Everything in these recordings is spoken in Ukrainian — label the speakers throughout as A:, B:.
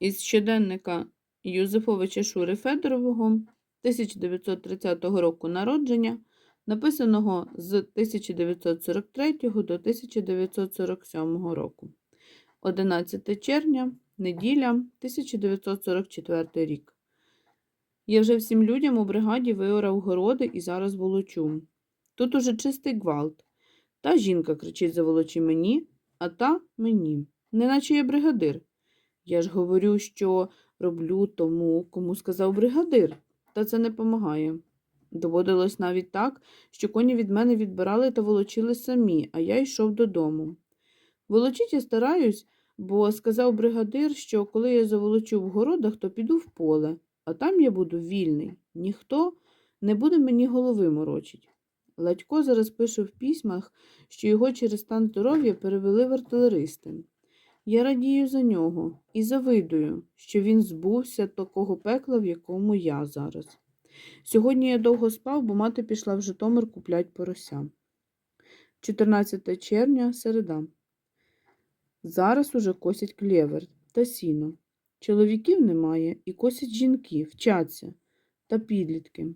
A: Із щоденника Юзефовича Шури Федорового 1930 року народження, написаного з 1943 до 1947 року. 11 червня, неділя, 1944 рік. Я вже всім людям у бригаді виорав городи і зараз волочу. Тут уже чистий гвалт. Та жінка кричить заволочи мені, а та мені, неначе я бригадир. Я ж говорю, що роблю тому, кому сказав бригадир, та це не помагає. Доводилось навіть так, що коні від мене відбирали та волочили самі, а я йшов додому. Волочить я стараюсь, бо сказав бригадир, що коли я заволочу в городах, то піду в поле, а там я буду вільний. Ніхто не буде мені голови морочить. Ладько зараз пише в письмах, що його через стан здоров'я перевели в артилеристи. Я радію за нього і завидую, що він збувся такого пекла, в якому я зараз. Сьогодні я довго спав, бо мати пішла в Житомир куплять порося. 14 червня, середа. Зараз уже косять клєвер та сіно. Чоловіків немає і косять жінки, вчаться та підлітки.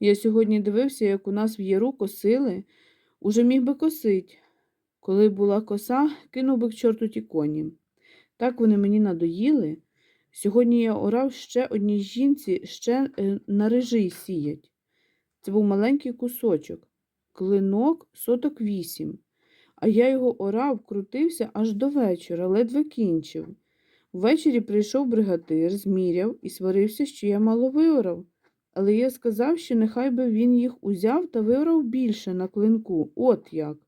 A: Я сьогодні дивився, як у нас в яру косили, уже міг би косить. Коли була коса, кинув би к чорту ті коні. Так вони мені надоїли. Сьогодні я орав ще одній жінці, ще е, на рижий сіять. Це був маленький кусочок, клинок соток вісім. А я його орав, крутився аж до вечора, ледве кінчив. Ввечері прийшов бригадир, зміряв і сварився, що я мало виорав. Але я сказав, що нехай би він їх узяв та виорав більше на клинку. От як.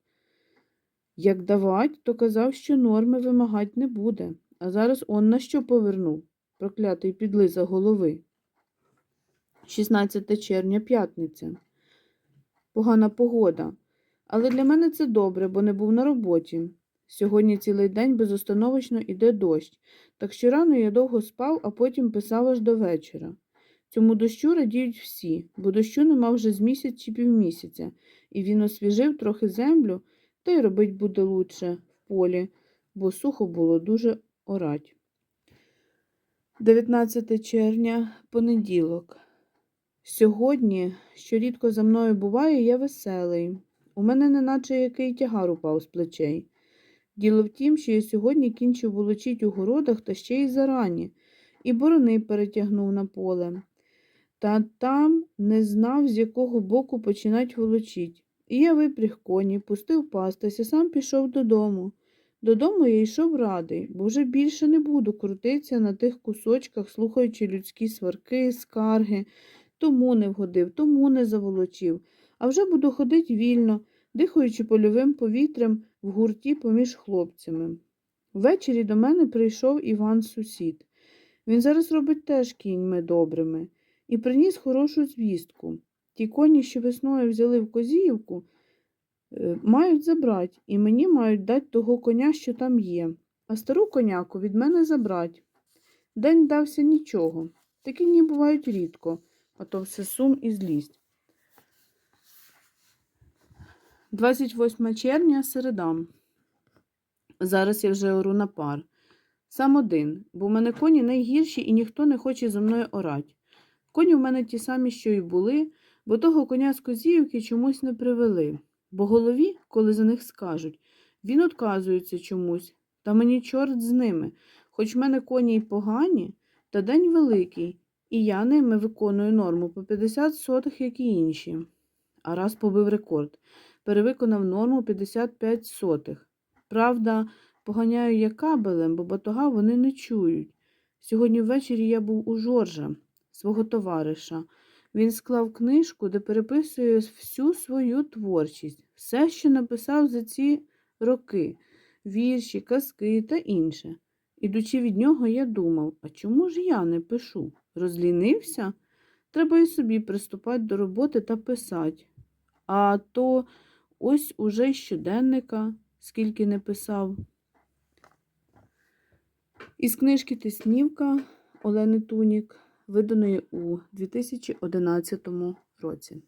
A: Як давать, то казав, що норми вимагать не буде, а зараз он на що повернув, проклятий підлиза голови. 16 червня, п'ятниця. Погана погода. Але для мене це добре, бо не був на роботі. Сьогодні цілий день безостановочно іде дощ, так що рано я довго спав, а потім писав аж до вечора. Цьому дощу радіють всі, бо дощу нема вже з місяць чи півмісяця, і він освіжив трохи землю, та й робить буде лучше в полі, бо сухо було дуже орать. 19 червня, понеділок. Сьогодні, що рідко за мною буває, я веселий. У мене неначе який тягар упав з плечей. Діло в тім, що я сьогодні кінчив волочить у городах та ще й зарані, і борони перетягнув на поле. Та там не знав, з якого боку починать волочить. І я випряг коні, пустив пастися, сам пішов додому. Додому я йшов радий, бо вже більше не буду крутитися на тих кусочках, слухаючи людські сварки, скарги. Тому не вгодив, тому не заволочив, а вже буду ходити вільно, дихаючи польовим повітрям в гурті поміж хлопцями. Ввечері до мене прийшов Іван сусід. Він зараз робить теж кіньми добрими і приніс хорошу звістку. Ті коні, що весною взяли в Козіївку, е, мають забрати, і мені мають дати того коня, що там є, а стару коняку від мене забрать. День дався нічого. Такі дні бувають рідко, а то все сум і злість. 28 червня, середа. Зараз я вже ору на пар. Сам один, бо в мене коні найгірші і ніхто не хоче за мною орать. Коні в мене ті самі, що й були, бо того коня з Козіївки чомусь не привели. Бо голові, коли за них скажуть, він отказується чомусь, та мені чорт з ними. Хоч в мене коні й погані, та день великий, і я ними виконую норму по 50 сотих, як і інші. А раз побив рекорд, перевиконав норму 55 сотих. Правда, поганяю я кабелем, бо батога вони не чують. Сьогодні ввечері я був у Жоржа, свого товариша. Він склав книжку, де переписує всю свою творчість, все, що написав за ці роки, вірші, казки та інше. Ідучи від нього, я думав, а чому ж я не пишу? Розлінився? Треба і собі приступати до роботи та писати. А то ось уже щоденника, скільки не писав. Із книжки Теснівка Олени Тунік, виданої у 2011 році.